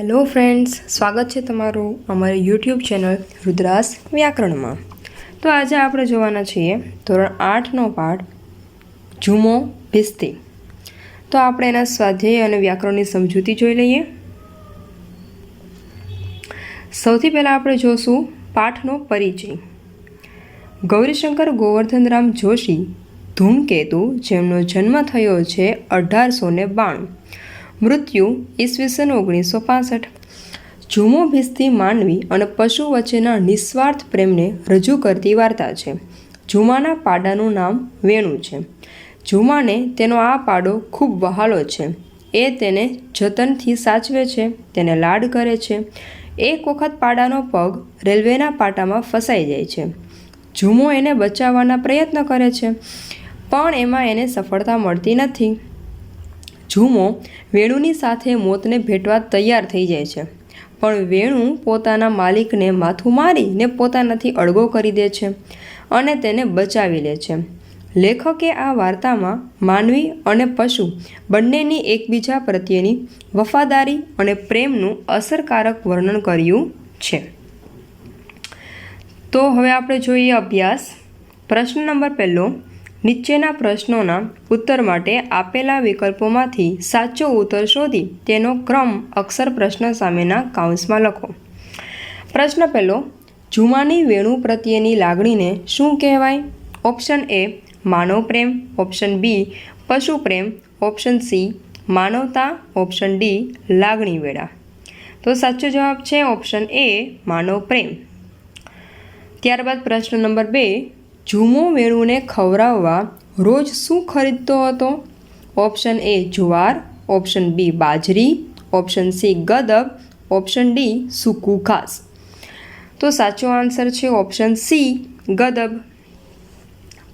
Hello friends સ્વાગત છે તમારું અમારી યુટ્યુબ ચેનલ રુદ્રાસ વ્યાકરણમાં. તો આજે આપણે જોવાના છીએ ધોરણ આઠનો પાઠ, જુમો ભિસ્તી. તો આપણે એના સ્વાધ્યાય અને વ્યાકરણની સમજૂતી જોઈ લઈએ. સૌથી પહેલાં આપણે જોશું પાઠનો પરિચય. ગૌરીશંકર ગોવર્ધનરામ જોશી ધૂમકેતુ, જેમનો જન્મ થયો છે અઢારસો ને બાણું. મૃત્યુ ઈસવીસન ઓગણીસો પાસઠ. ઝુમો ભીસતી માનવી અને પશુ વચ્ચેના નિસ્વાર્થ પ્રેમને રજૂ કરતી વાર્તા છે. ઝુમાના પાડાનું નામ વેણુ છે. ઝુમાને તેનો આ પાડો ખૂબ વહાલો છે. એ તેને જતનથી સાચવે છે, તેને લાડ કરે છે. એક વખત પાડાનો પગ રેલવેના પાટામાં ફસાઈ જાય છે. ઝુમો એને બચાવવાના પ્રયત્ન કરે છે, પણ એમાં એને સફળતા મળતી નથી. ઝુમો વેણુની સાથે મોતને ભેટવા તૈયાર થઈ જાય છે. પણ વેણુ પોતાના માલિકને માથું મારીને પોતાનાથી અળગો કરી દે છે અને તેને બચાવી લે છે. લેખકે આ વાર્તામાં માનવી અને પશુ બંનેની એકબીજા પ્રત્યેની વફાદારી અને પ્રેમનું અસરકારક વર્ણન કર્યું છે. તો હવે આપણે જોઈએ અભ્યાસ. પ્રશ્ન નંબર પહેલો નીચેના પ્રશ્નોના ઉત્તર માટે આપેલા વિકલ્પોમાંથી સાચો ઉત્તર શોધી તેનો ક્રમ અક્ષર પ્રશ્ન સામેના કાઉન્સમાં લખો. પ્રશ્ન પહેલો, જુમાની વેણુ પ્રત્યેની લાગણીને શું કહેવાય? Option A, Manav Prem. Option B, પશુ પ્રેમ. ઓપ્શન સી, માનવતા. ઓપ્શન ડી, લાગણી વેળા. તો સાચો જવાબ છે ઓપ્શન એ, માનવ પ્રેમ. ત્યારબાદ પ્રશ્ન નંબર બે ઝુમો વેણુને ખવડાવવા રોજ શું ખરીદતો હતો? ઓપ્શન એ જુવાર, ઓપ્શન બી બાજરી, ઓપ્શન સી ગદબ, ઓપ્શન ડી સૂકું ઘાસ. તો સાચો આન્સર છે ઓપ્શન સી ગદબ.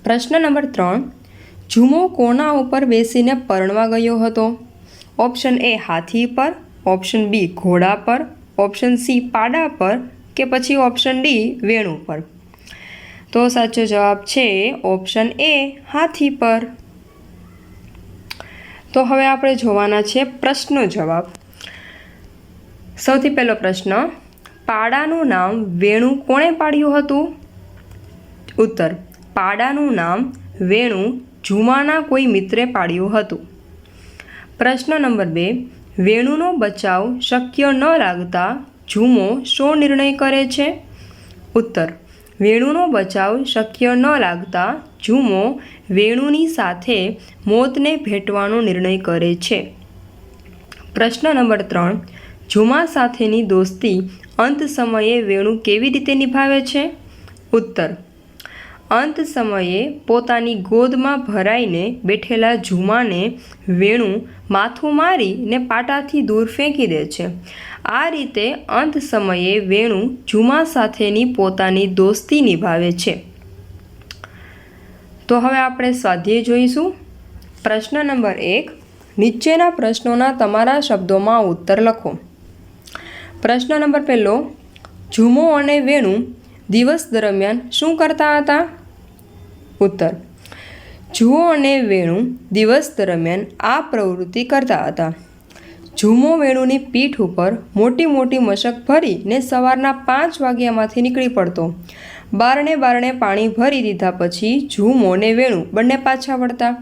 પ્રશ્ન નંબર ત્રણ જુમો કોના ઉપર બેસીને પરણવા ગયો હતો? ઓપ્શન એ હાથી પર, ઓપ્શન બી ઘોડા પર, ઓપ્શન સી પાડા પર કે પછી ઓપ્શન ડી વેણુ પર? તો સાચો જવાબ છે ઓપ્શન એ હાથી પર. તો હવે આપણે જોવાના છે પ્રશ્નો જવાબ. સૌથી પહેલો પ્રશ્ન, પાડાનું નામ વેણુ કોણે પાડ્યું હતું? ઉત્તર, પાડાનું નામ વેણુ ઝુમાના કોઈ મિત્રે પાડ્યું હતું. પ્રશ્ન નંબર બે, વેણુનો બચાવ શક્ય ન લાગતા જુમો શો નિર્ણય કરે છે? ઉત્તર વેણુનો બચાવ શક્ય ન લાગતા જુમો વેણુની સાથે મોતને ભેટવાનો નિર્ણય કરે છે. પ્રશ્ન નંબર ત્રણ. ઝુમા સાથેની દોસ્તી અંત સમયે વેણુ કેવી રીતે નિભાવે છે? ઉત્તર. અંત સમયે પોતાની ગોદમાં ભરાઈને બેઠેલા ઝુમાને વેણુ માથું મારીને પાટાથી દૂર ફેંકી દે છે. આ રીતે અંત સમયે વેણુ ઝુમા સાથેની પોતાની દોસ્તી નિભાવે છે. તો હવે આપણે સ્વાધ્યાય જોઈશું. પ્રશ્ન નંબર એક, નીચેના પ્રશ્નોના તમારા શબ્દોમાં ઉત્તર લખો. પ્રશ્ન નંબર પહેલો ઝુમો અને વેણુ દિવસ દરમિયાન શું કરતા હતા? ઉત્તર, જુઓ અને વેણુ દિવસ દરમિયાન આ પ્રવૃત્તિ કરતા હતા. ઝુમો વેણુની પીઠ ઉપર મોટી મોટી મશક ભરીને સવારના પાંચ વાગ્યામાંથી નીકળી પડતો. બારણે બારણે પાણી ભરી દીધા પછી ઝુમો ને વેણુ બંને પાછા વળતા.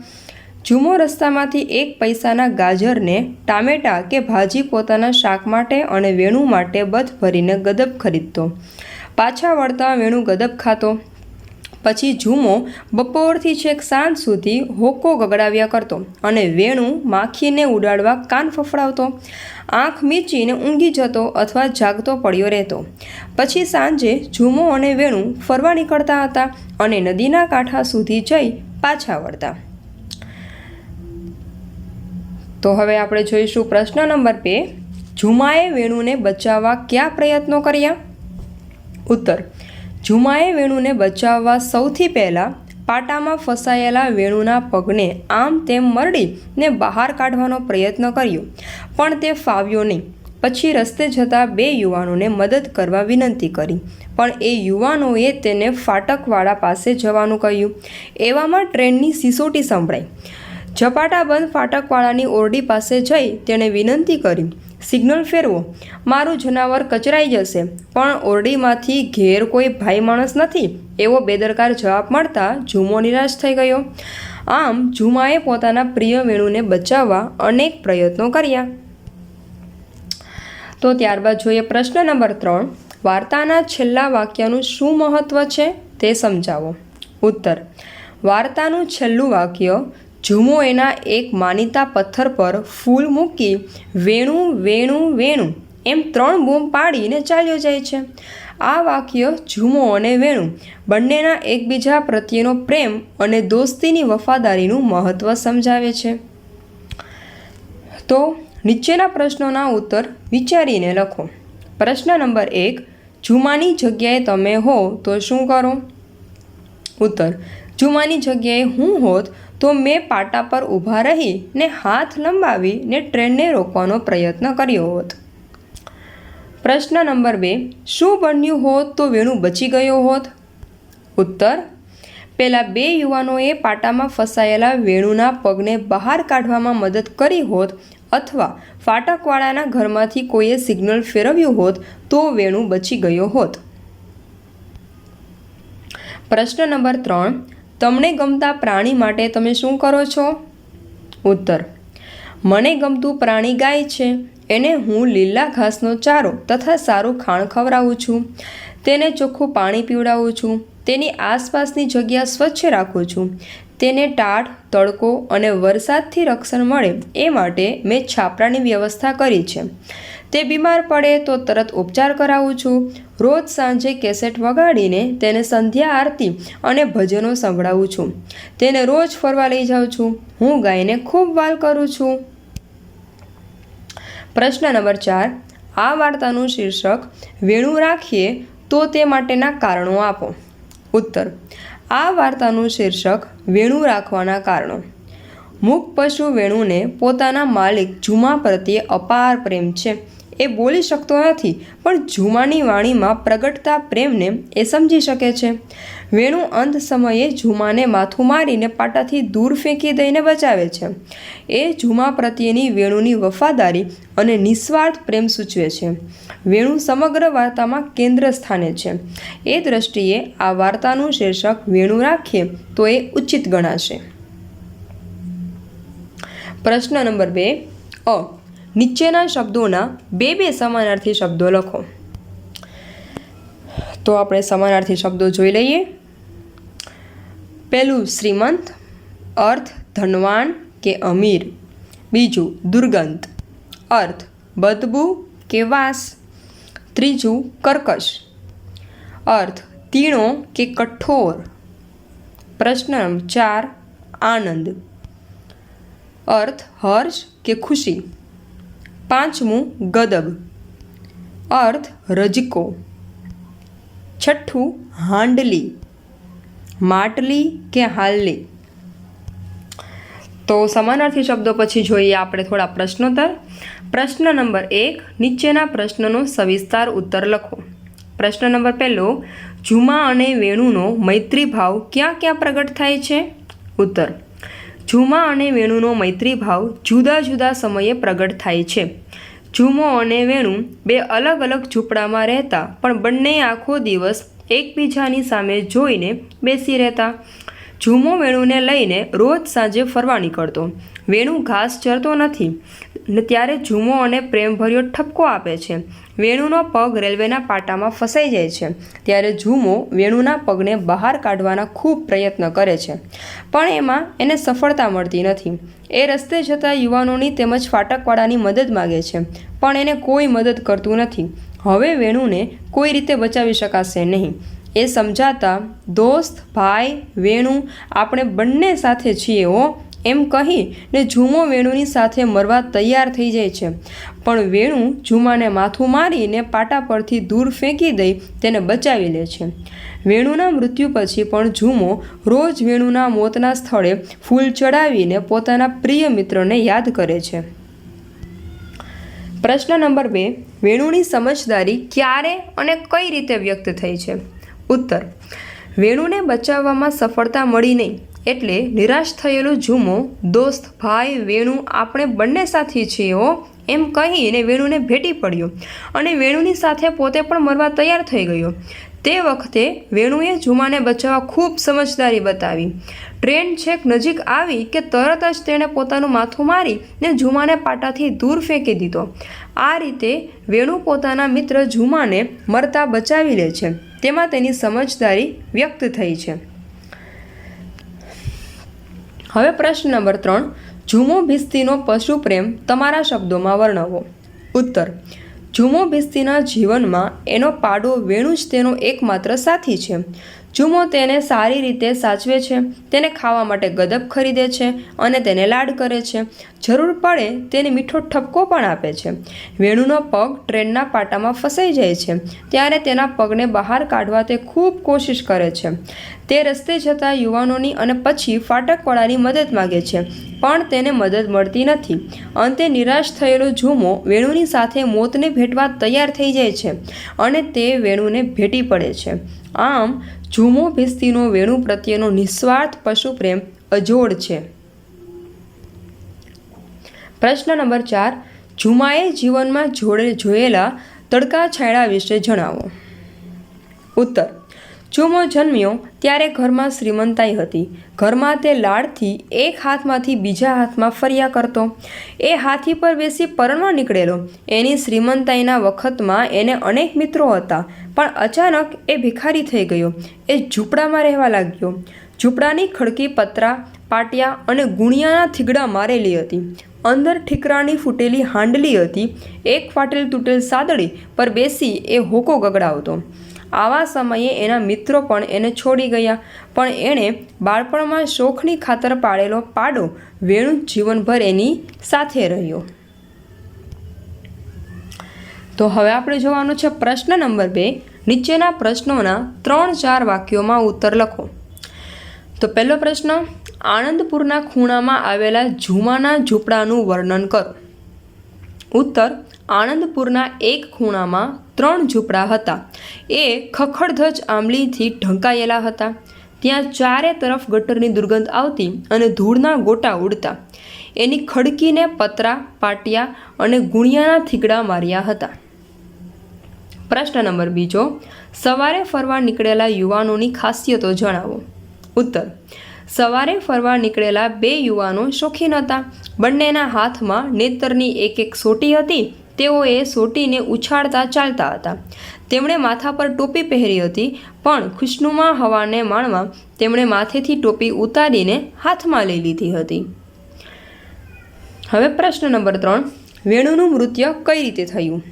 ઝુમો રસ્તામાંથી એક પૈસાના ગાજરને ટામેટા કે ભાજી પોતાના શાક માટે અને વેણુ માટે બધ ભરીને ગદબ ખરીદતો. પાછા વળતા વેણુ ગદબ ખાતો. પછી ઝુમો બપોરથી છેક સાંજ સુધી હોકો ગગડાવ્યા કરતો અને વેણુ માખીને ઉડાડવા કાન ફફડાવતો. આંખ મીચીને ઊંઘી જતો અથવા જાગતો પડ્યો રહેતો. પછી સાંજે ઝૂમો અને વેણુ ફરવા નીકળતા હતા અને નદીના કાંઠા સુધી જઈ પાછા વળતા. તો હવે આપણે જોઈશું પ્રશ્ન નંબર બે. ઝુમાએ વેણુને બચાવવા કયા પ્રયત્નો કર્યા? ઉત્તર. ઝુમાએ વેણુને બચાવવા સૌથી પહેલાં પાટામાં ફસાયેલા વેણુના પગને આમ તેમ મરડીને બહાર કાઢવાનો પ્રયત્ન કર્યો. પણ તે ફાવ્યો નહીં. પછી રસ્તે જતા બે યુવાનોને મદદ કરવા વિનંતી કરી. પણ એ યુવાનોએ તેને ફાટકવાળા પાસે જવાનું કહ્યું. એવામાં ટ્રેનની સિસોટી સંભળાઈ. ઝપાટાબંધ ફાટકવાળાની ઓરડી પાસે જઈ તેણે વિનંતી કરી. સિગ્નલ ફેરવો. મારું જનાવર કચરાઈ જશે, પણ ઓરડીમાંથી ઘેર કોઈ ભાઈ માણસ નથી, એવો બેદરકાર જવાબ મળતા ઝૂમો નિરાશ થઈ ગયો. આમ ઝુમાએ પોતાના પ્રિય વેણુને બચાવવા અનેક પ્રયત્નો કર્યા. તો ત્યારબાદ જોઈએ પ્રશ્ન નંબર ત્રણ. વાર્તાના છેલ્લા વાક્યનું શું મહત્ત્વ છે તે સમજાવો. ઉત્તર. વાર્તાનું છેલ્લું વાક્ય ઝુમો એના એક માનીતા પથ્થર પર ફૂલ મૂકી, વેણું વેણું વેણું એમ ત્રણ બૂમ પાડીને ચાલ્યો જાય છે. આ વાક્ય ઝુમો અને વેણુ બંનેના એકબીજા પ્રત્યેનો પ્રેમ અને દોસ્તીની વફાદારીનું મહત્ત્વ સમજાવે છે. તો નીચેના પ્રશ્નોના ઉત્તર વિચારીને લખો. પ્રશ્ન નંબર એક ઝુમાની જગ્યાએ તમે હો તો શું કરો? ઉત્તર ઝુમાની જગ્યાએ હું હોત તો મેં પાટા પર ઊભા રહી ને હાથ લંબાવીને ટ્રેનને રોકવાનો પ્રયત્ન કર્યો હોત. પ્રશ્ન નંબર બે, શું બન્યું હોત તો વેણુ બચી ગયો હોત? ઉત્તર, પેલા બે યુવાનોએ પાટામાં ફસાયેલા વેણુના પગને બહાર કાઢવામાં મદદ કરી હોત અથવા ફાટકવાળાના ઘરમાંથી કોઈએ સિગ્નલ ફેરવ્યું હોત તો વેણુ બચી ગયો હોત. પ્રશ્ન નંબર ત્રણ તમને ગમતા પ્રાણી માટે તમે શું કરો છો? ઉત્તર. મને ગમતું પ્રાણી ગાય છે. એને હું લીલા ઘાસનો ચારો તથા સારું ખાણ ખવડાવું છું. તેને ચોખ્ખું પાણી પીવડાવું છું. તેની આસપાસની જગ્યા સ્વચ્છ રાખું છું. તેને ટાઢ તડકો અને વરસાદથી રક્ષણ મળે એ માટે મેં છાપરાની વ્યવસ્થા કરી છે. તે બીમાર પડે તો તરત ઉપચાર કરાવું છું. રોજ સાંજે કેસેટ વગાડીને તેને સંધ્યા આરતી અને ભજનો સંભળાવું છું. તેને રોજ ફરવા લઈ જાઉં છું. હું ગાયને ખૂબ વાલ કરું છું. પ્રશ્ન નંબર ચાર. આ વાર્તાનું શીર્ષક વેણું રાખીએ તો તે માટેના કારણો આપો. ઉત્તર. આ વાર્તાનું શીર્ષક વેણું રાખવાના કારણો. મૂક પશુ વેણુને પોતાના માલિક જુમા પ્રત્યે અપાર પ્રેમ છે. એ બોલી શકતો નથી, પણ ઝુમાની વાણીમાં પ્રગટતા પ્રેમને એ સમજી શકે છે. વેણુ અંત સમયે ઝુમાને માથું મારીને પાટાથી દૂર ફેંકી દઈને બચાવે છે. એ ઝુમા પ્રત્યેની વેણુની વફાદારી અને નિસ્વાર્થ પ્રેમ સૂચવે છે. વેણુ સમગ્ર વાર્તામાં કેન્દ્ર સ્થાને છે. એ દ્રષ્ટિએ આ વાર્તાનું શીર્ષક વેણુ રાખીએ તો એ ઉચિત ગણાશે. પ્રશ્ન નંબર બે, અ. નીચેના શબ્દોના બે બે સમાનાર્થી શબ્દો લખો. તો આપણે સમાનાર્થી શબ્દો જોઈ લઈએ. પહેલું શ્રીમંત, અર્થ ધનવાન કે અમીર. બીજું દુર્ગંધ, અર્થ બદબુ કે વાસ. ત્રીજું કર્કશ, અર્થ તીણો કે કઠોર. પ્રશ્ન ચાર, આનંદ. અર્થ હર્ષ કે ખુશી. પાંચમું ગદબ. અર્થ, રજકો. છઠ્ઠું, હાંડલી. માટલી કે હાલલી. તો સમાનાર્થી શબ્દો પછી જોઈએ આપણે થોડા પ્રશ્નોત્તર. પ્રશ્ન નંબર એક, નીચેના પ્રશ્નનો સવિસ્તાર ઉત્તર લખો. પ્રશ્ન નંબર પહેલો, જુમા અને વેણુનો મૈત્રી ભાવ ક્યાં ક્યાં પ્રગટ થાય છે? ઉત્તર ઝુમા અને વેણુનો મૈત્રી ભાવ જુદા જુદા સમયે પ્રગટ થાય છે. ઝુમો અને વેણુ બે અલગ અલગ ઝૂંપડામાં રહેતા, પણ બંને આખો દિવસ એકબીજાની સામે જોઈને બેસી રહેતા. ઝુમો વેણુને લઈને રોજ સાંજે ફરવા નીકળતો. વેણુ ઘાસ ચરતો નથી. ત્યારે ઝુમો અને પ્રેમભર્યો ઠપકો આપે છે. વેણુનો પગ રેલવેના પાટામાં ફસાઈ જાય છે. ત્યારે ઝુમો વેણુના પગને બહાર કાઢવાના ખૂબ પ્રયત્ન કરે છે. પણ એમાં એને સફળતા મળતી નથી. એ રસ્તે જતા યુવાનોની તેમજ ફાટકવાળાની મદદ માગે છે. પણ એને કોઈ મદદ કરતું નથી. હવે વેણુને કોઈ રીતે બચાવી શકાશે નહીં. એ સમજાતા, દોસ્ત, ભાઈ, વેણુ, આપણે બંને સાથે છીએ હો. એમ કહી ને ઝુમો વેણુની સાથે મરવા તૈયાર થઈ જાય છે. પણ વેણુ ઝૂમાને માથું મારીને પાટા પરથી દૂર ફેંકી દઈ તેને બચાવી લે છે. વેણુના મૃત્યુ પછી પણ ઝૂમો રોજ વેણુના મોતના સ્થળે ફૂલ ચડાવીને પોતાના પ્રિય મિત્રને યાદ કરે છે. પ્રશ્ન નંબર બે, વેણુની સમજદારી ક્યારે અને કઈ રીતે વ્યક્ત થઈ છે? ઉત્તર, વેણુને બચાવવામાં સફળતા મળી નહીં. એટલે નિરાશ થયેલો ઝુમો, દોસ્ત, ભાઈ, વેણુ, આપણે બંને સાથી છીએ એમ કહીને વેણુને ભેટી પડ્યો અને વેણુની સાથે પોતે પણ મરવા તૈયાર થઈ ગયો. તે વખતે વેણુએ ઝુમાને બચાવવા ખૂબ સમજદારી બતાવી. ટ્રેન છેક નજીક આવી કે તરત જ તેણે પોતાનું માથું મારી ને ઝુમાને પાટાથી દૂર ફેંકી દીધો. આ રીતે વેણુ પોતાના મિત્ર ઝુમાને મરતા બચાવી લે છે. તેમાં તેની સમજદારી વ્યક્ત થઈ છે. હવે પ્રશ્ન નંબર ત્રણ. ઝુમો ભિસ્તીનો પશુ પ્રેમ તમારા શબ્દોમાં વર્ણવો. ઉત્તર. ઝુમો ભિસ્તીના જીવનમાં એનો પાડો વેણુ જ તેનો એકમાત્ર સાથી છે. ઝુમો તેને સારી રીતે સાચવે છે, તેને ખાવા માટે ગદબ ખરીદે છે અને તેને લાડ કરે છે. જરૂર પડે તેને મીઠો ઠપકો પણ આપે છે. વેણુનો પગ ટ્રેનના પાટામાં ફસાઈ જાય છે, ત્યારે તેના પગને બહાર કાઢવા તે ખૂબ કોશિશ કરે છે. તે રસ્તે જતા યુવાનોની અને પછી ફાટકવાળાની મદદ માગે છે, પણ તેને મદદ મળતી નથી. અંતે નિરાશ થયેલો ઝુમો વેણુની સાથે મોતને ભેટવા તૈયાર થઈ જાય છે અને તે વેણુને ભેટી પડે છે. આમ ઝુમો ભિસ્તીનો વેણુ પ્રત્યેનો નિસ્વાર્થ પશુ પ્રેમ અજોડ છે. પ્રશ્ન નંબર ચાર ઝુમાએ જીવનમાં જોડે જોયેલા તડકા છાંયડા વિશે જણાવો. ઉત્તર ઝુમો જન્મ્યો ત્યારે ઘરમાં શ્રીમંતાઈ હતી. ઘરમાં તે લાડથી એક હાથમાંથી બીજા હાથમાં ફર્યા કરતો. એ હાથી પર બેસી પરણવા નીકળેલો. એની શ્રીમંતાઈના વખતમાં એને અનેક મિત્રો હતા, પણ અચાનક એ ભિખારી થઈ ગયો. એ ઝૂંપડામાં રહેવા લાગ્યો. ઝૂંપડાની ખડકી પતરા, પાટિયા અને ગુણિયાના થીગડા મારેલી હતી. અંદર ઠીકરાની ફૂટેલી હાંડલી હતી. એક ફાટેલ તૂટેલ સાદડી પર બેસી એ હોકો ગગડાવતો. આવા સમયે એના મિત્રો પણ એને છોડી ગયા. પણ એણે બાળપણમાં શોખની ખાતર પાડેલો પાડો વેણુ જીવનભર એની સાથે રહ્યો. તો હવે આપણે જોવાનું છે પ્રશ્ન નંબર બે. નીચેના પ્રશ્નોના ત્રણ ચાર વાક્યોમાં ઉત્તર લખો. તો પહેલો પ્રશ્ન આણંદપુરના ખૂણામાં આવેલા ઝુમાના ઝૂંપડાનું વર્ણન કરો. ઉત્તર આનંદપુરના એક ખૂણામાં ત્રણ ઝૂંપડા હતા. એ ખખડધજ આંબલીથી ઢંકાયેલા હતા. ત્યાં ચારે તરફ ગટરની દુર્ગંધ આવતી અને ધૂળના ગોટા ઉડતા. એની ખડકીને પતરા, પાટિયા અને ગુણિયાના થીગડા માર્યા હતા. પ્રશ્ન નંબર બીજો, સવારે ફરવા નીકળેલા યુવાનોની ખાસિયતો જણાવો. ઉત્તર, સવારે ફરવા નીકળેલા બે યુવાનો શોખીન હતા. બંનેના હાથમાં નેતરની એક એક સોટી હતી તેઓએ સોટીને ઉછાળતા ચાલતા હતા. તેમણે માથા પર ટોપી પહેરી હતી, પણ ખુશનુમા હવાને માણવા તેમણે માથેથી ટોપી ઉતારીને હાથમાં લઈ લીધી હતી. હવે પ્રશ્ન નંબર ત્રણ, વેણુનું મૃત્યુ કઈ રીતે થયું?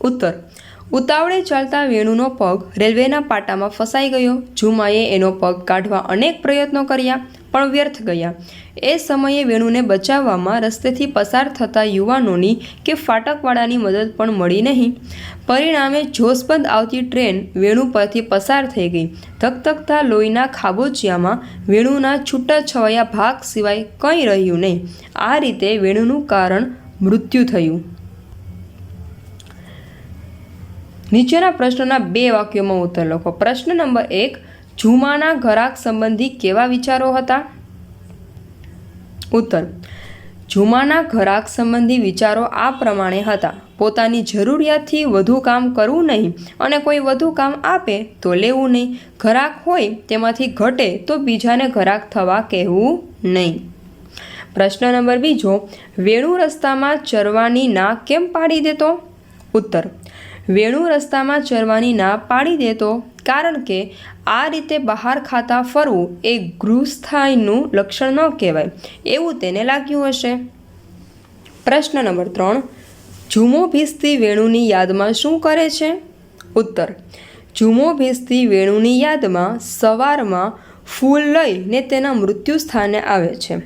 ઉત્તર, ઉતાવળે ચાલતા વેણુનો પગ રેલવેના પાટામાં ફસાઈ ગયો. ઝુમાએ એનો પગ કાઢવા અનેક પ્રયત્નો કર્યા. પણ વ્યર્થ ગયા. એ સમયે વેણુને બચાવવામાં રસ્તેથી પસાર થતા યુવાનોની કે ફાટકવાળાની મદદ પણ મળી નહીં. પરિણામે જોશબંધ આવતી ટ્રેન વેણુ પરથી પસાર થઈ ગઈ. ધકધકતા લોહીના ખાબોચિયામાં વેણુના છૂટાછવાયા ભાગ સિવાય કંઈ રહ્યું નહીં. આ રીતે વેણુનું કારણ મૃત્યુ થયું. નીચેના પ્રશ્નોના બે વાક્યોમાં ઉત્તર લખો. પ્રશ્ન નંબર એક ઝુમાના ઘરાક સંબંધી કેવા વિચારો હતા? ઉત્તર ઝુમાના ઘરાક સંબંધી વિચારો આ પ્રમાણે હતા. પોતાની જરૂરિયાતથી વધુ કામ કરવું નહીં અને કોઈ વધુ કામ આપે તો લેવું નહીં. ઘરાક હોય તેમાંથી ઘટે તો બીજાને ઘરાક થવા કહેવું નહીં. પ્રશ્ન નંબર બીજો, વેણુ રસ્તામાં ચરવાની ના કેમ પાડી દેતો? ઉત્તર, વેણુ રસ્તામાં ચરવાની ના પાડી દેતો કારણ કે આ રીતે બહાર ખાતા ફરવું એ ગૃહસ્થાયનું લક્ષણ ન કહેવાય. એવું તેને લાગ્યું હશે. પ્રશ્ન નંબર ત્રણ. ઝુમો ભીસતી વેણુની યાદમાં શું કરે છે? ઉત્તર. ઝુમો ભીસતી વેણુની યાદમાં સવારમાં ફૂલ લઈને તેના મૃત્યુ સ્થાને આવે છે.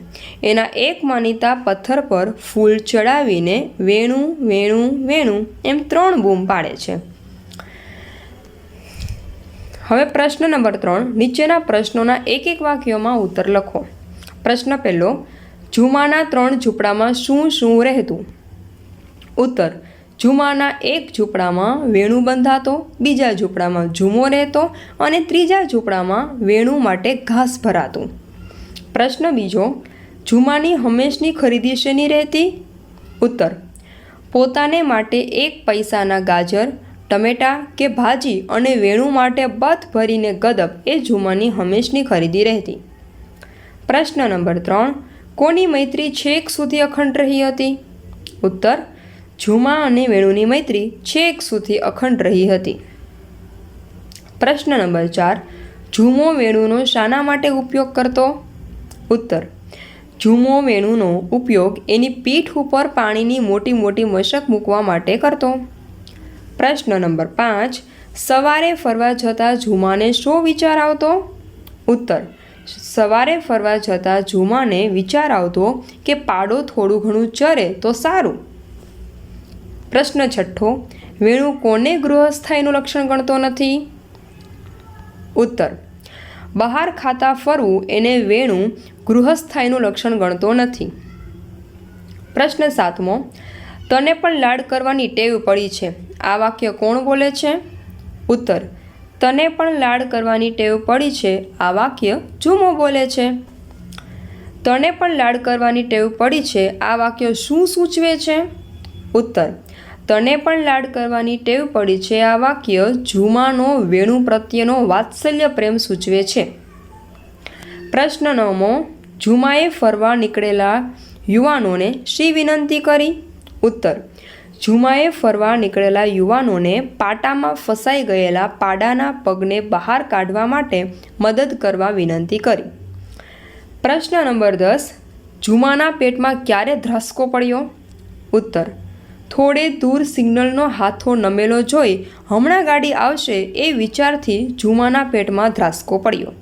એના એક માનીતા પથ્થર પર ફૂલ ચડાવીને વેણું વેણું વેણું એમ ત્રણ બૂમ પાડે છે. હવે પ્રશ્ન નંબર ત્રણ, નીચેના પ્રશ્નોના એક એક વાક્યોમાં ઉત્તર લખો. પ્રશ્ન પહેલો ઝુમાના ત્રણ ઝૂંપડામાં શું શું રહેતું? ઉત્તર ઝુમાના એક ઝૂંપડામાં વેણુ બંધાતો, બીજા ઝૂંપડામાં ઝૂમો રહેતો અને ત્રીજા ઝૂંપડામાં વેણુ માટે ઘાસ ભરાતું. પ્રશ્ન બીજો ઝુમાની હંમેશની ખરીદી શેની રહેતી? ઉત્તર, પોતાને માટે એક પૈસાના ગાજર ટમેટાં કે ભાજી અને વેણુ માટે બથ ભરીને ગદબ એ ઝુમાની હંમેશની ખરીદી રહેતી. પ્રશ્ન નંબર ત્રણ, કોની મૈત્રી છેક સુધી અખંડ રહી હતી? ઉત્તર ઝુમા અને વેણુની મૈત્રી છેક સુધી અખંડ રહી હતી. પ્રશ્ન નંબર ચાર ઝુમો વેણુનો શાના માટે ઉપયોગ કરતો? ઉત્તર ઝુમો વેણુનો ઉપયોગ એની પીઠ ઉપર પાણીની મોટી મોટી મશક મૂકવા માટે કરતો. પ્રશ્ન નંબર પાંચ, સવારે ફરવા જતાં ઝુમાને શો વિચાર આવતો? ઉત્તર, સવારે ફરવા જતાં ઝુમાને વિચાર આવતો કે પાડો થોડું ઘણું ચરે તો સારું. પ્રશ્ન છઠ્ઠો, વેણુ કોને ગૃહસ્થાયનું લક્ષણ ગણતો નથી? ઉત્તર, બહાર ખાતા ફરવું એને વેણુ ગૃહસ્થાયનું લક્ષણ ગણતો નથી. પ્રશ્ન સાતમો તને પણ લાડ કરવાની ટેવ પડી છે. આ વાક્ય કોણ બોલે છે? ઉત્તર, તને પણ લાડ કરવાની ટેવ પડી છે. આ વાક્ય ઝુમો બોલે છે. તને પણ લાડ કરવાની ટેવ પડી છે. આ વાક્ય શું સૂચવે છે? ઉત્તર, તને પણ લાડ કરવાની ટેવ પડી છે. આ વાક્ય ઝુમાનો વેણુ પ્રત્યેનો વાત્સલ્ય પ્રેમ સૂચવે છે. પ્રશ્ન નવમો ઝુમાએ ફરવા નીકળેલા યુવાનોને શી વિનંતી કરી? ઉત્તર. ઝુમાએ ફરવા નીકળેલા યુવાનોને પાટામાં ફસાઈ ગયેલા પાડાના પગને બહાર કાઢવા માટે મદદ કરવા વિનંતી કરી. પ્રશ્ન નંબર દસ ઝુમાના પેટમાં ક્યારે ધ્રાસકો પડ્યો? ઉત્તર, થોડે દૂર સિગ્નલનો હાથો નમેલો જોઈ હમણાં ગાડી આવશે એ વિચારથી ઝુમાના પેટમાં ધ્રાસકો પડ્યો.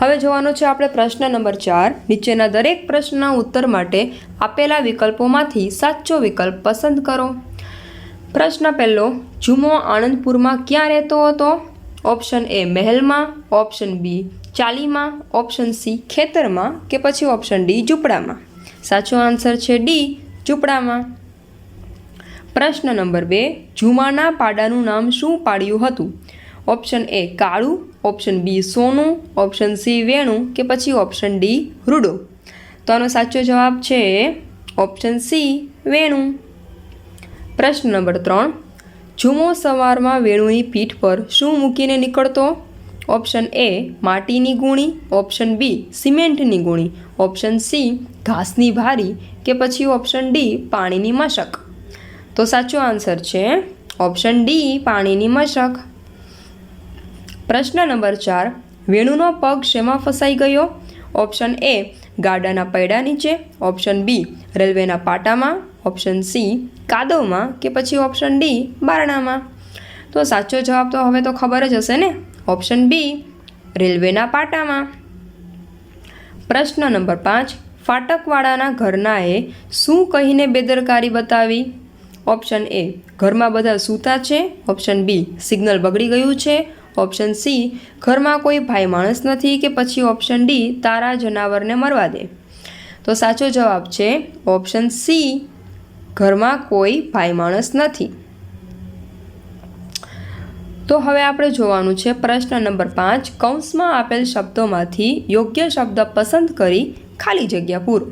હવે જોવાનો છે આપણે પ્રશ્ન નંબર ચાર. નીચેના દરેક પ્રશ્નના ઉત્તર માટે આપેલા વિકલ્પોમાંથી સાચો વિકલ્પ પસંદ કરો. પ્રશ્ન પહેલો, જુમો આણંદપુરમાં ક્યાં રહેતો હતો? ઓપ્શન એ મહેલમાં, ઓપ્શન બી ચાલીમાં, ઓપ્શન સી ખેતરમાં કે પછી ઓપ્શન ડી ઝૂંપડામાં? સાચો આન્સર છે ડી ઝૂંપડામાં. પ્રશ્ન નંબર બે, જુમાના પાડાનું નામ શું પાડ્યું હતું? ઓપ્શન એ કાળું. ઓપ્શન બી સોનું. ઓપ્શન સી વેણું કે પછી ઓપ્શન ડી રૂડો. તો આનો સાચો જવાબ છે ઓપ્શન સી વેણું. પ્રશ્ન નંબર ત્રણ જુમો સવારમાં વેણુની પીઠ પર શું મૂકીને નીકળતો? ઓપ્શન એ માટીની ગુણી ઓપ્શન બી સિમેન્ટની ગુણી ઓપ્શન સી ઘાસની ભારી કે પછી ઓપ્શન ડી પાણીની મશક. તો સાચો આન્સર છે ઓપ્શન ડી પાણીની મશક. પ્રશ્ન નંબર ચાર, વેણુનો પગ શેમાં ફસાઈ ગયો? ઓપ્શન એ, ગાડાના પૈડા નીચે. ઓપ્શન બી, રેલવેના પાટામાં. ઓપ્શન સી, કાદવમાં કે પછી ઓપ્શન ડી, બારણામાં. તો સાચો જવાબ તો હવે તો ખબર જ હશે ને? ઓપ્શન બી, રેલવેના પાટામાં. પ્રશ્ન નંબર પાંચ, ફાટકવાળાના ઘરનાએ શું કહીને બેદરકારી બતાવી? ઓપ્શન એ, ઘરમાં બધા સૂતા છે. ઓપ્શન બી, સિગ્નલ બગડી ગયું છે. ઓપ્શન સી, ઘરમાં કોઈ ભાઈ માણસ નથી કે પછી ઓપ્શન ડી, તારા જનાવરને મરવા દે. તો સાચો જવાબ છે ઓપ્શન સી, ઘરમાં કોઈ ભાઈ માણસ નથી. તો હવે આપણે જોવાનું છે પ્રશ્ન નંબર પાંચ, કૌંસમાં આપેલ શબ્દોમાંથી યોગ્ય શબ્દ પસંદ કરી ખાલી જગ્યા પૂરો.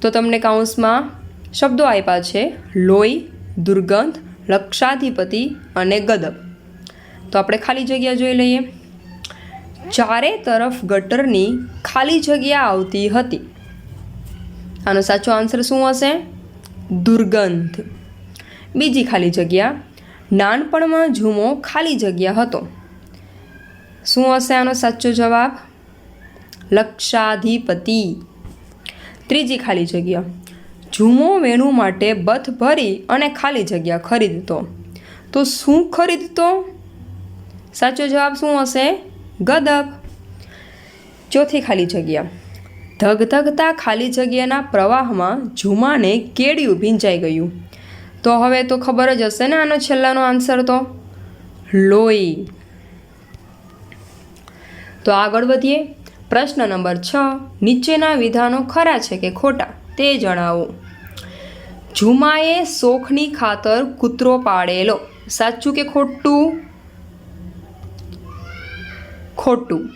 તો તમને કૌંસમાં શબ્દો આપ્યા છે લોહી, દુર્ગંધ, લક્ષાધિપતિ અને ગદબ. તો આપણે ખાલી જગ્યા જોઈ લઈએ. ચારે તરફ ગટરની ખાલી જગ્યા આવતી હતી. આનો સાચો આન્સર શું હશે? દુર્ગંધ. બીજી ખાલી જગ્યા, નાનપણમાં ઝૂમો ખાલી જગ્યા હતો. શું હશે આનો સાચો જવાબ? લક્ષાધિપતિ. ત્રીજી ખાલી જગ્યા, ઝૂમો વેણુ માટે બથ ભરી અને ખાલી જગ્યા ખરીદતો. તો શું ખરીદતો? સાચો જવાબ શું હશે? ગદક ચોથી ખાલી જગ્યા. ધગધગતા ખાલી જગ્યાના પ્રવાહમાં ઝુમાને કેડિયું ભીંજાઈ ગયું. તો હવે તો ખબર જ હશે ને આનો છેલ્લાનો આન્સર તો? લોહી. તો આગળ વધીએ. પ્રશ્ન નંબર છ. નીચેના વિધાનો ખરા છે કે ખોટા? તે જણાવો. ઝુમાએ શોખની ખાતર કૂતરો પાડેલો. સાચું કે ખોટું? ખોટું.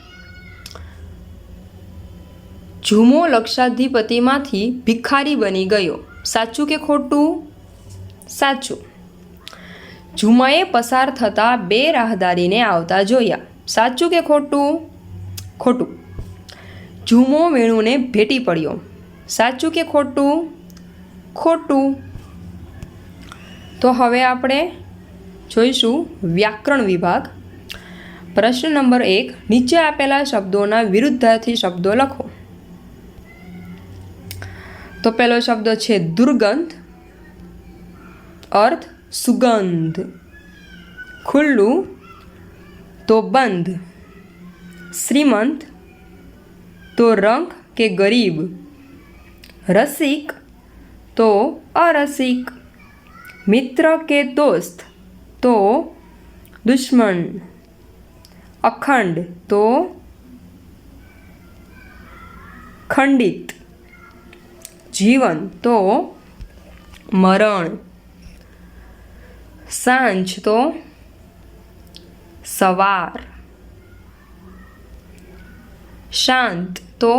ઝુમો લક્ષાધિપતિમાંથી ભિખારી બની ગયો. સાચું કે ખોટું? સાચું. ઝુમાએ પસાર થતા બે રાહદારીને આવતા જોયા. સાચું કે ખોટું? ખોટું. ઝુમો વેણુને ભેટી પડ્યો. સાચું કે ખોટું? ખોટું. તો હવે આપણે જોઈશું વ્યાકરણ વિભાગ પ્રશ્ન નંબર એક, નીચે આપેલા શબ્દોના વિરુદ્ધાર્થી શબ્દો લખો. તો પહેલો શબ્દ છે દુર્ગંધ, અર્થ સુગંધ. ખુલ્લું, તો બંધ. શ્રીમંત, તો રંગ કે ગરીબ. રસિક, તો અરસિક. મિત્ર કે દોસ્ત, તો દુશ્મન. અખંડ તો ખંડિત. જીવન તો મરણ. સાંજ તો સવાર. શાંત તો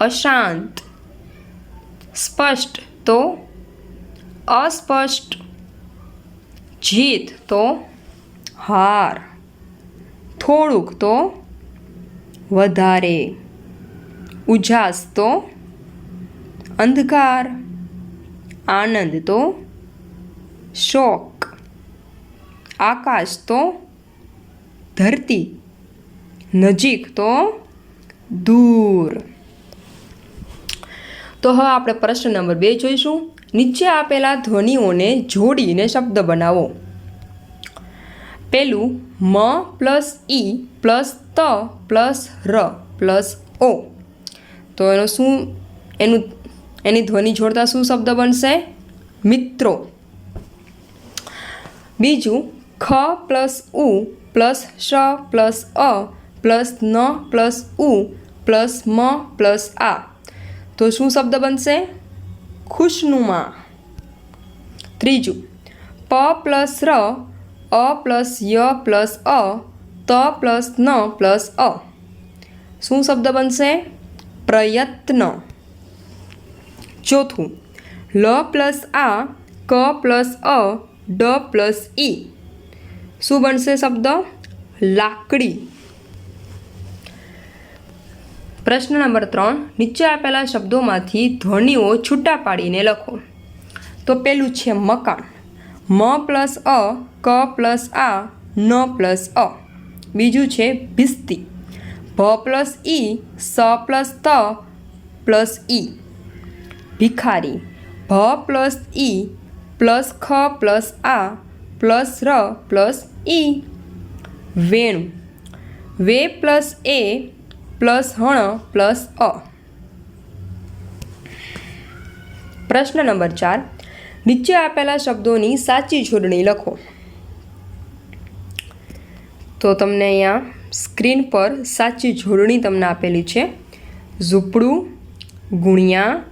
અશાંત. સ્પષ્ટ તો અસ્પષ્ટ. જીત તો હાર. થોડુંક તો વધારે. ઉજાસ તો અંધકાર. આનંદ તો શોક. આકાશ તો ધરતી. નજીક તો દૂર. તો હવે આપણે પ્રશ્ન નંબર બે જોઈશું. નીચે આપેલા ધ્વનિઓને જોડીને શબ્દ બનાવો. પેલું મ પ્લસ ઈ પ્લસ ત પ્લસ ર પ્લસ ઓ. તો એનો શું, એનું, એની ધ્વનિ જોડતા શું શબ્દ બનશે? મિત્રો. બીજું, ખ પ્લસ ઉ પ્લસ શ પ્લસ અ પ્લસ ન પ્લસ ઉ પ્લસ મ પ્લસ આ. તો શું શબ્દ બનશે? ખુશનુમા. ત્રીજું, પ પ્લસ ર અ પ્લસ ય પ્લસ અ, ત પ્લસ ન પ્લસ અ. શું શબ્દ બનશે? પ્રયત્ન. ચોથું, લ પ્લસ આ, ક પ્લસ અ, ડ પ્લસ ઈ. શું બનશે શબ્દ? લાકડી. પ્રશ્ન નંબર ત્રણ, નીચે આપેલા શબ્દોમાંથી ધ્વનિઓ છૂટા પાડીને લખો. તો પેલું છે મકાન. મ પ્લસ અ, ક પ્લસ આ, ન પ્લસ અ. બીજું છે ભિસ્તી. ભ પ્લસ ઈ, સ પ્લસ ત પ્લસ ઈ. ભિખારી. ભ પ્લસ ઈ, પ્લસ ખ પ્લસ આ, પ્લસ ર પ્લસ ઈ. વેણું. વે પ્લસ એ, પ્લસ હણ પ્લસ અ. પ્રશ્ન નંબર ચાર. નીચે આપેલા શબ્દોની સાચી જોડણી લખો. તો તમને અહીંયા સ્ક્રીન પર સાચી જોડણી તમને આપેલી છે. ઝૂંપડું, ગુણિયા,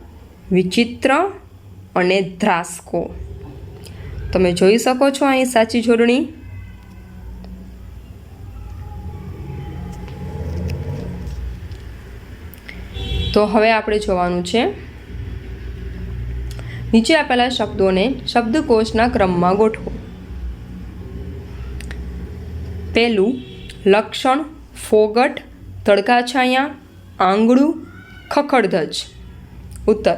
વિચિત્ર અને ધ્રાસકો. તમે જોઈ શકો છો અહીં સાચી જોડણી. તો હવે આપણે જોવાનું છે નીચે આપેલા શબ્દોને શબ્દકોશના ક્રમમાં ગોઠવો. પહેલું, લક્ષણ, ફોગટ, તડકાછાયા, આંગળું, ખખડધજ. ઉત્તર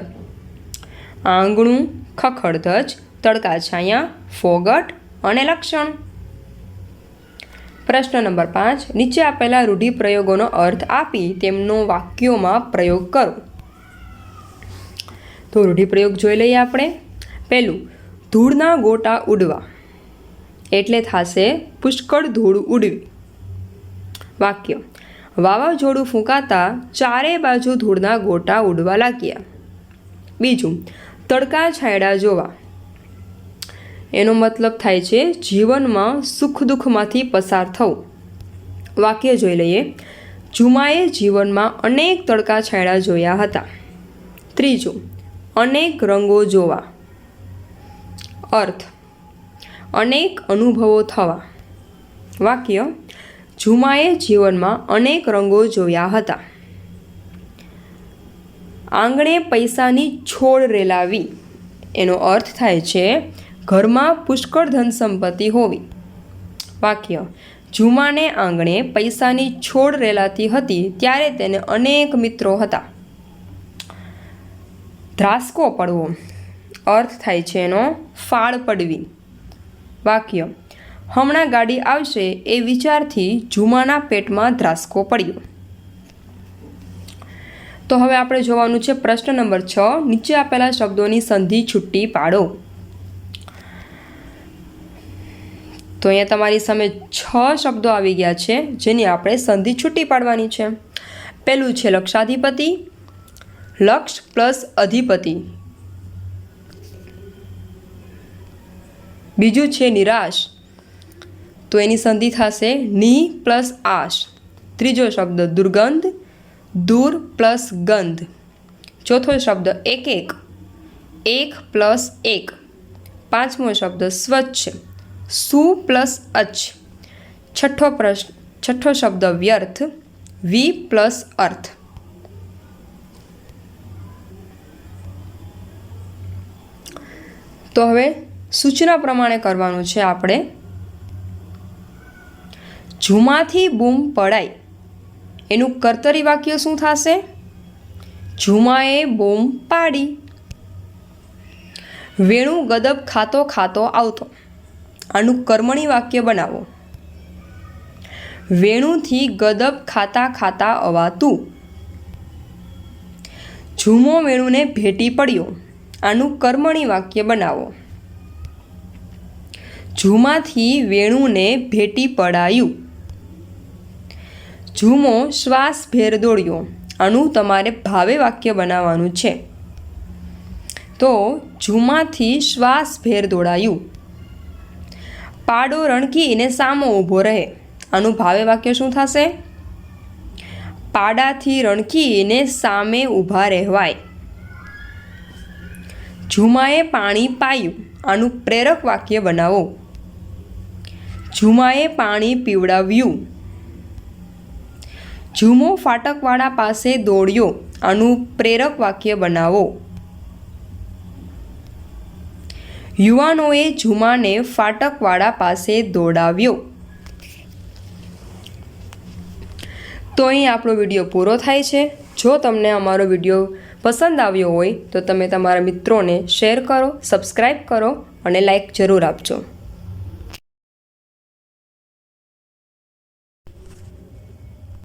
આંગણું ખખડધજ, તડકાછાયા, ફોગટ અને લક્ષણ. પ્રશ્ન નંબર પાંચ, નીચે આપેલા રૂઢિપ્રયોગોનો અર્થ આપી તેમનો વાક્યોમાં પ્રયોગ કરો. તો રૂઢિપ્રયોગ જોઈ લઈએ આપણે. પહેલું, ધૂળના ગોટા ઉડવા. એટલે થશે પુષ્કળ ધૂળ ઉડવી. વાક્ય, વાવાઝોડું ફૂંકાતા ચારે બાજુ ધૂળના ગોટા ઉડવા લાગ્યા. બીજું, તડકા છાંયડા જોવા. એનો મતલબ થાય છે જીવનમાં સુખ દુઃખમાંથી પસાર થવું. વાક્ય જોઈ લઈએ, જુમાએ જીવનમાં અનેક તડકા છાંયડા જોયા હતા. ત્રીજું અનેક રંગો જોવા. અર્થ. અનેક અનુભવો થવા. વાક્ય. ઝુમાએ જીવનમાં અનેક રંગો જોયા હતા. આંગણે પૈસાની છોડ રેલાવી. એનો અર્થ થાય છે, ઘરમાં પુષ્કળ ધન સંપત્તિ હોવી. વાક્ય. ઝુમાને આંગણે પૈસાની છોડ રેલાતી હતી ત્યારે તેને અનેક મિત્રો હતા. ધ્રાસકો પડવો. અર્થ થાય છે એનો ફાળ પડવી. વાક્ય, હમણાં ગાડી આવશે એ વિચારથી જુમાના પેટમાં ધ્રાસકો પડ્યો. તો હવે આપણે જોવાનું છે પ્રશ્ન નંબર છ, નીચે આપેલા શબ્દોની સંધિ છુટ્ટી પાડો. તો અહીંયા તમારી સામે છ શબ્દો આવી ગયા છે જેની આપણે સંધિ છૂટી પાડવાની છે. પહેલું છે લક્ષાધિપતિ લક્ષ પ્લસ અધિપતિ. બીજું છે નિરાશ. તો એની સંધિ થશે ની પ્લસ આશ. ત્રીજો શબ્દ દુર્ગંધ, દૂર પ્લસ ગંધ. ચોથો શબ્દ એક એક એક પ્લસ એક. પાંચમો શબ્દ સ્વચ્છ, સુ પ્લસ અચ્છ. છઠ્ઠો પ્રશ્ન, છઠ્ઠો શબ્દ વ્યર્થ, વી પ્લસ અર્થ. તો હવે સૂચના પ્રમાણે કરવાનું છે આપણે. ઝુમાથી બૂમ પડાય એનું કર્તરી વાક્ય શું થશે? ઝુમાએ બૂમ પાડી. વેણુ ગદબ ખાતો ખાતો આવતો. આનું કર્મણી વાક્ય બનાવો. વેણુથી ગદબ ખાતા ખાતા અવાતું. ઝુમો વેણુને ભેટી પડ્યો. આનું કર્મણી વાક્ય બનાવો. ઝુમાથી વેણુને ભેટી પડાયું. ઝુમો શ્વાસ ભેર દોડ્યો. આનું તમારે ભાવે વાક્ય બનાવવાનું છે. તો ઝુમાથી શ્વાસ ભેર દોડાયું. પાડો રણકીને સામો ઊભો રહે. આનું ભાવે વાક્ય શું થશે? પાડાથી રણકીને સામે ઊભા રહેવાય. ઝુમાએ પાણી પાયું. આનું પ્રેરક વાક્ય બનાવો. ઝુમાએ પાણી પીવડાવ્યું. ઝુમો ફાટકવાળા પાસે દોડ્યો. આનું પ્રેરક વાક્ય બનાવો. યુવાનોએ ઝુમાને ફાટકવાળા પાસે દોડાવ્યો. તો અહીં આપણો વીડિયો પૂરો થાય છે. જો તમને અમારો વીડિયો પસંદ આવ્યો હોય તો તમે તમારા મિત્રોને શેર કરો સબસ્ક્રાઈબ કરો અને લાઈક જરૂર આપજો.